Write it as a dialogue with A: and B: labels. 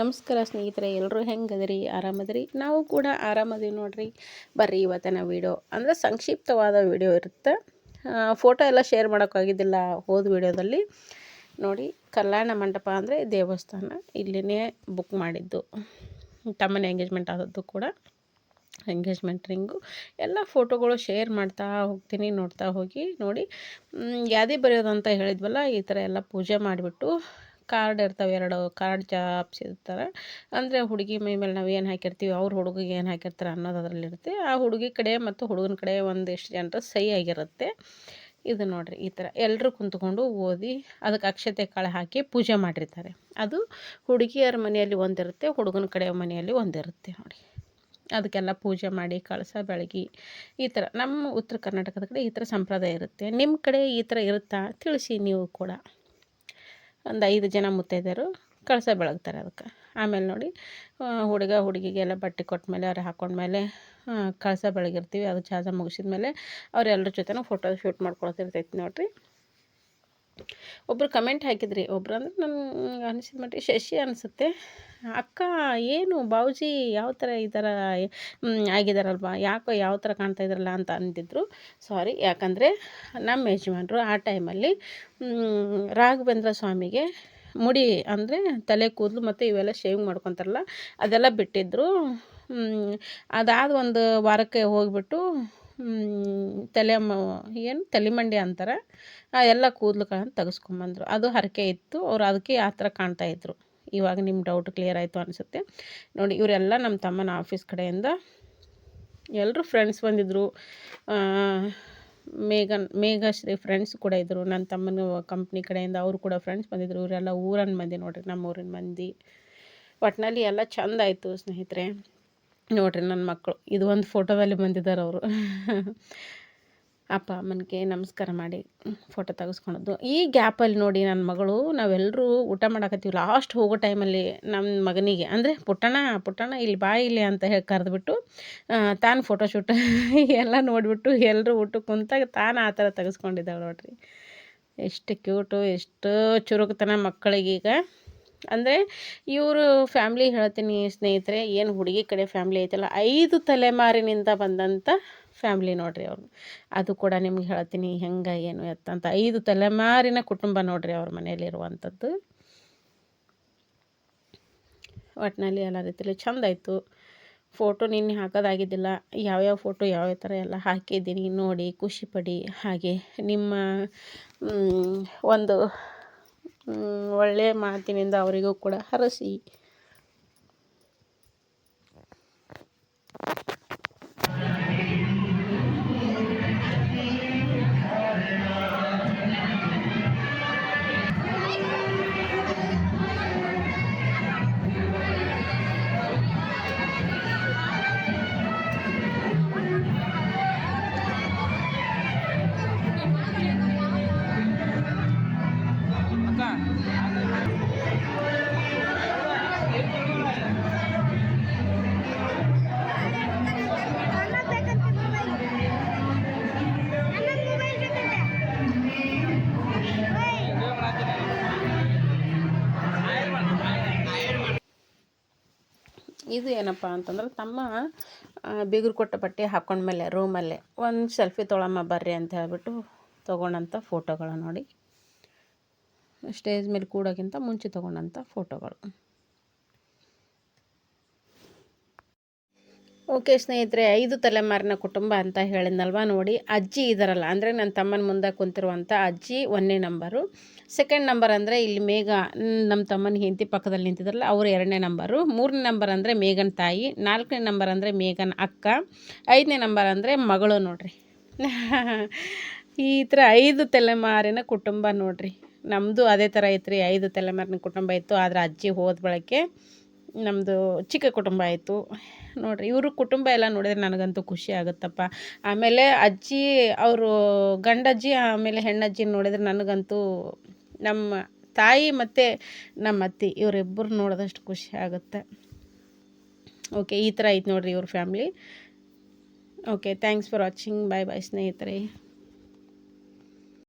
A: ನಮಸ್ಕಾರ ಸ್ನೇಹಿತರೆ. ಎಲ್ಲರೂ ಹೆಂಗದ್ರಿ? ಆರಾಮದ್ರಿ? ನಾವು ಕೂಡ ಆರಾಮದೀವಿ ನೋಡ್ರಿ. ಬರ್ರಿ ಇವತ್ತಿನ ವೀಡಿಯೋ. ಅಂದರೆ ಸಂಕ್ಷಿಪ್ತವಾದ ವಿಡಿಯೋ ಇರುತ್ತೆ. ಫೋಟೋ ಎಲ್ಲ ಶೇರ್ ಮಾಡೋಕ್ಕಾಗಿದ್ದಿಲ್ಲ ಹೋದ ವೀಡಿಯೋದಲ್ಲಿ. ನೋಡಿ, ಕಲ್ಯಾಣ ಮಂಟಪ ಅಂದರೆ ದೇವಸ್ಥಾನ. ಇಲ್ಲಿನೇ ಬುಕ್ ಮಾಡಿದ್ದು. ತಮ್ಮನ ಎಂಗೇಜ್ಮೆಂಟ್ ಆದದ್ದು ಕೂಡ. ಎಂಗೇಜ್ಮೆಂಟ್ ರಿಂಗು ಎಲ್ಲ ಫೋಟೋಗಳು ಶೇರ್ ಮಾಡ್ತಾ ಹೋಗ್ತೀನಿ, ನೋಡ್ತಾ ಹೋಗಿ. ನೋಡಿ ಯಾದಿ ಬರೆಯೋದು ಅಂತ ಹೇಳಿದ್ವಲ್ಲ, ಈ ಥರ ಎಲ್ಲ ಪೂಜೆ ಮಾಡಿಬಿಟ್ಟು ಕಾರ್ಡ್ ಇರ್ತವೆ, ಎರಡು ಕಾರ್ಡ್ ಚಾಪ್ಸಿರ್ತಾರೆ ಅಂದರೆ ಹುಡುಗಿ ಮೈ ಮೇಲೆ ನಾವು ಏನು ಹಾಕಿರ್ತೀವಿ, ಅವ್ರ ಹುಡುಗಿಗೆ ಏನು ಹಾಕಿರ್ತಾರೆ ಅನ್ನೋದು ಅದರಲ್ಲಿರುತ್ತೆ ಆ ಹುಡುಗಿ ಕಡೆ ಮತ್ತು ಹುಡುಗನ ಕಡೆ ಒಂದಿಷ್ಟು ಜನರ ಸಹಿ ಆಗಿರುತ್ತೆ. ಇದು ನೋಡಿರಿ, ಈ ಥರ ಎಲ್ಲರೂ ಕುಂತ್ಕೊಂಡು ಓದಿ ಅದಕ್ಕೆ ಅಕ್ಷತೆ ಕಾಳು ಹಾಕಿ ಪೂಜೆ ಮಾಡಿರ್ತಾರೆ. ಅದು ಹುಡುಗಿಯರ ಮನೆಯಲ್ಲಿ ಒಂದಿರುತ್ತೆ, ಹುಡುಗನ ಕಡೆ ಮನೆಯಲ್ಲಿ ಒಂದಿರುತ್ತೆ ನೋಡಿ. ಅದಕ್ಕೆಲ್ಲ ಪೂಜೆ ಮಾಡಿ, ಕಳಸ, ಬೆಳಗಿ, ಈ ಥರ ನಮ್ಮ ಉತ್ತರ ಕರ್ನಾಟಕದ ಕಡೆ ಈ ಥರ ಸಂಪ್ರದಾಯ ಇರುತ್ತೆ. ನಿಮ್ಮ ಕಡೆ ಈ ಥರ ಇರುತ್ತಾ? ತಿಳಿಸಿ ನೀವು ಕೂಡ. ಒಂದು ಐದು ಜನ ಮುತ್ತೈದೆಯರು ಕಳಸ ಬೆಳಗ್ತಾರೆ ಅದಕ್ಕೆ. ಆಮೇಲೆ ನೋಡಿ ಹುಡುಗ ಹುಡುಗಿಗೆಲ್ಲ ಬಟ್ಟೆ ಕೊಟ್ಟ ಮೇಲೆ ಅವ್ರು ಹಾಕೊಂಡ್ಮೇಲೆ ಕಳಸ ಬೆಳಗಿರ್ತೀವಿ. ಅದು ಚಾದ ಮುಗಿಸಿದ ಮೇಲೆ ಅವರೆಲ್ಲರ ಜೊತೆನೂ ಫೋಟೋ ಶೂಟ್ ಮಾಡ್ಕೊಳ್ತಿರ್ತೈತಿ ನೋಡಿರಿ. ಒಬ್ಬರು ಕಮೆಂಟ್ ಹಾಕಿದ್ರಿ. ಒಬ್ರು ಅಂದ್ರೆ ನನ್ಗೆ ಅನಿಸಿದ ಮಟ್ಟಿಗೆ ಶಶಿ ಅನಿಸುತ್ತೆ. ಅಕ್ಕ ಏನು ಬಾವುಜಿ ಯಾವ ಥರ ಈ ಥರ ಆಗಿದಾರಲ್ವ? ಯಾಕೋ ಯಾವ ಥರ ಕಾಣ್ತಾ ಇದ್ರಲ್ಲ ಅಂತ ಅಂದಿದ್ರು. ಸಾರಿ ಯಾಕಂದರೆ ನಮ್ಮ ಯಜಮಾನ್ರು ಆ ಟೈಮಲ್ಲಿ ರಾಘವೇಂದ್ರ ಸ್ವಾಮಿಗೆ ಮುಡಿ ಅಂದರೆ ತಲೆ ಕೂದಲು ಮತ್ತು ಇವೆಲ್ಲ ಶೇವಿಂಗ್ ಮಾಡ್ಕೊತಾರಲ್ಲ, ಅದೆಲ್ಲ ಬಿಟ್ಟಿದ್ದರು ಅದಾದ ಒಂದು ವಾರಕ್ಕೆ ಹೋಗಿಬಿಟ್ಟು ತಲೆ ಏನು ತಲೆಮಂಡಿ ಅಂತಾರೆ, ಆ ಎಲ್ಲ ಕೂದಲುಗಳನ್ನು ತೆಗೆಸ್ಕೊಂಬಂದರು. ಅದು ಹರಕೆ ಇತ್ತು, ಅವ್ರು ಅದಕ್ಕೆ ಆ ಥರ ಕಾಣ್ತಾಯಿದ್ರು ಇವಾಗ ನಿಮ್ಮ ಡೌಟ್ ಕ್ಲಿಯರ್ ಆಯಿತು ಅನಿಸುತ್ತೆ. ನೋಡಿ, ಇವರೆಲ್ಲ ನಮ್ಮ ತಮ್ಮನ ಆಫೀಸ್ ಕಡೆಯಿಂದ ಎಲ್ಲರೂ ಫ್ರೆಂಡ್ಸ್ ಬಂದಿದ್ದರು ಮೇಘನ್ ಮೇಘಶ್ರೀ ಫ್ರೆಂಡ್ಸ್ ಕೂಡ ಇದ್ದರು ನನ್ನ ತಮ್ಮನ ಕಂಪ್ನಿ ಕಡೆಯಿಂದ ಅವರು ಕೂಡ ಫ್ರೆಂಡ್ಸ್ ಬಂದಿದ್ದರು ಇವರೆಲ್ಲ ಊರನ್ನ ಮಂದಿ ನೋಡಿರಿ ನಮ್ಮ ಊರಿನ ಮಂದಿ. ಒಟ್ಟಿನಲ್ಲಿ ಎಲ್ಲ ಚೆಂದ ಆಯಿತು ಸ್ನೇಹಿತರೆ. ನೋಡಿರಿ ನನ್ನ ಮಕ್ಕಳು ಇದು ಒಂದು ಫೋಟೋದಲ್ಲಿ ಬಂದಿದ್ದಾರೆ ಅವರು. ಅಪ್ಪ ಅಮ್ಮನಿಗೆ ನಮಸ್ಕಾರ ಮಾಡಿ ಫೋಟೋ ತೆಗೆಸ್ಕೊಳೋದು ಈ ಗ್ಯಾಪಲ್ಲಿ ನೋಡಿ ನನ್ನ ಮಗಳು ನಾವೆಲ್ಲರೂ ಊಟ ಮಾಡಕತ್ತೀವಿ. ಲಾಸ್ಟ್ ಹೋಗೋ ಟೈಮಲ್ಲಿ ನಮ್ಮ ಮಗನಿಗೆ, ಅಂದರೆ ಪುಟ್ಟಣ ಪುಟ್ಟಣ ಇಲ್ಲಿ ಬಾ ಇಲ್ಲಿ ಅಂತ ಹೇಳಿ ಕರೆದ್ಬಿಟ್ಟು ತಾನು ಫೋಟೋ ಶೂಟ್ ಎಲ್ಲ ನೋಡಿಬಿಟ್ಟು ಎಲ್ಲರೂ ಊಟಕ್ಕೆ ಕುಂತಾಗ ತಾನು ಆ ಥರ ತೆಗೆಸ್ಕೊಂಡಿದ್ದಾಳೆ ನೋಡ್ರಿ. ಎಷ್ಟು ಕ್ಯೂಟು ಎಷ್ಟು ಚುರುಕುತನ ಮಕ್ಕಳಿಗೀಗ. ಅಂದರೆ ಇವರು ಫ್ಯಾಮ್ಲಿ ಹೇಳ್ತೀನಿ ಸ್ನೇಹಿತರೆ, ಏನು ಹುಡುಗಿ ಕಡೆ ಫ್ಯಾಮ್ಲಿ ಐತಲ್ಲ, ಐದು ತಲೆಮಾರಿನಿಂದ ಬಂದಂಥ ಫ್ಯಾಮ್ಲಿ ನೋಡ್ರಿ ಅವ್ರು. ಅದು ಕೂಡ ನಿಮ್ಗೆ ಹೇಳ್ತೀನಿ ಹೆಂಗೆ, ಏನು ಎತ್ತಂತ ಐದು ತಲೆಮಾರಿನ ಕುಟುಂಬ ನೋಡ್ರಿ ಅವ್ರ ಮನೆಯಲ್ಲಿರುವಂಥದ್ದು ಒಟ್ಟಿನಲ್ಲಿ ಎಲ್ಲ ರೀತಿಯಲ್ಲಿ ಚೆಂದ ಆಯಿತು. ಫೋಟೋ ನಿನ್ನೆ ಹಾಕೋದಾಗಿದ್ದಿಲ್ಲ, ಯಾವ್ಯಾವ ಫೋಟೋ ಯಾವ್ಯಾವ ಥರ ಎಲ್ಲ ಹಾಕಿದ್ದೀನಿ ನೋಡಿ ಖುಷಿಪಡಿ ಹಾಗೆ ನಿಮ್ಮ ಒಂದು ಒಳ್ಳೆಯ ಮಾತಿನಿಂದ ಅವರಿಗೂ ಕೂಡ ಹರಸಿ. ಇದು ಏನಪ್ಪ ಅಂತಂದ್ರೆ ತಮ್ಮ ಬಿಗುರು ಕೊಟ್ಟ ಬಟ್ಟೆ ಹಾಕ್ಕೊಂಡ್ಮೇಲೆ ರೂಮಲ್ಲೇ ಒಂದು ಸೆಲ್ಫಿ ತೊಗೊಳಮ್ಮ ಬರ್ರಿ ಅಂತ ಹೇಳ್ಬಿಟ್ಟು ತೊಗೊಂಡಂಥ ಫೋಟೋಗಳು ನೋಡಿ, ಸ್ಟೇಜ್ ಮೇಲೆ ಕೂಡೋಕ್ಕಿಂತ ಮುಂಚೆ ತೊಗೊಂಡಂಥ ಫೋಟೋಗಳು ಓಕೆ ಸ್ನೇಹಿತರೆ, ಐದು ತಲೆಮಾರಿನ ಕುಟುಂಬ ಅಂತ ಹೇಳಿದ್ನಲ್ವ ನೋಡಿ, ಅಜ್ಜಿ ಇದರಲ್ಲ, ಅಂದರೆ ನನ್ನ ತಮ್ಮನ ಮುಂದೆ ಕುಂತಿರುವಂಥ ಅಜ್ಜಿ ಒಂದನೇ ನಂಬರು ಸೆಕೆಂಡ್ ನಂಬರ್ ಅಂದರೆ ಇಲ್ಲಿ ಮೇಘ ನಮ್ಮ ತಮ್ಮನ ಹೆಂಡತಿ ಪಕ್ಕದಲ್ಲಿ ನಿಂತಿದ್ರಲ್ಲ, ಅವರು ಎರಡನೇ ನಂಬರು ಮೂರನೇ ನಂಬರ್ ಅಂದರೆ ಮೇಘನ ತಾಯಿ, ನಾಲ್ಕನೇ ನಂಬರ್ ಅಂದರೆ ಮೇಘನ ಅಕ್ಕ, ಐದನೇ ನಂಬರ್ ಅಂದರೆ ಮಗಳು ನೋಡ್ರಿ. ಈ ಥರ ಐದು ತಲೆಮಾರಿನ ಕುಟುಂಬ ನೋಡ್ರಿ. ನಮ್ಮದು ಅದೇ ಥರ ಐತ್ರಿ, ಐದು ತಲೆಮಾರಿನ ಕುಟುಂಬ ಇತ್ತು, ಆದರೆ ಅಜ್ಜಿ ಹೋದ ಬಳಕೆ ನಮ್ಮದು ಚಿಕ್ಕ ಕುಟುಂಬ ಆಯಿತು. ನೋಡಿರಿ, ಇವರು ಕುಟುಂಬ ಎಲ್ಲ ನೋಡಿದ್ರೆ ನನಗಂತೂ ಖುಷಿ ಆಗುತ್ತಪ್ಪ. ಆಮೇಲೆ ಅಜ್ಜಿ, ಅವರು ಗಂಡಜ್ಜಿ, ಆಮೇಲೆ ಹೆಣ್ಣಜ್ಜಿ ನೋಡಿದ್ರೆ ನನಗಂತೂ ನಮ್ಮ ತಾಯಿ ಮತ್ತು ನಮ್ಮ ಅತ್ತೆ, ಇವರಿಬ್ಬರು ನೋಡಿದಷ್ಟು ಖುಷಿ ಆಗುತ್ತೆ. ಓಕೆ ಈ ಥರ ಐತೆ ನೋಡಿರಿ ಇವ್ರ family okay thanks for watching bye bye ಸ್ನೇಹಿತರೆ.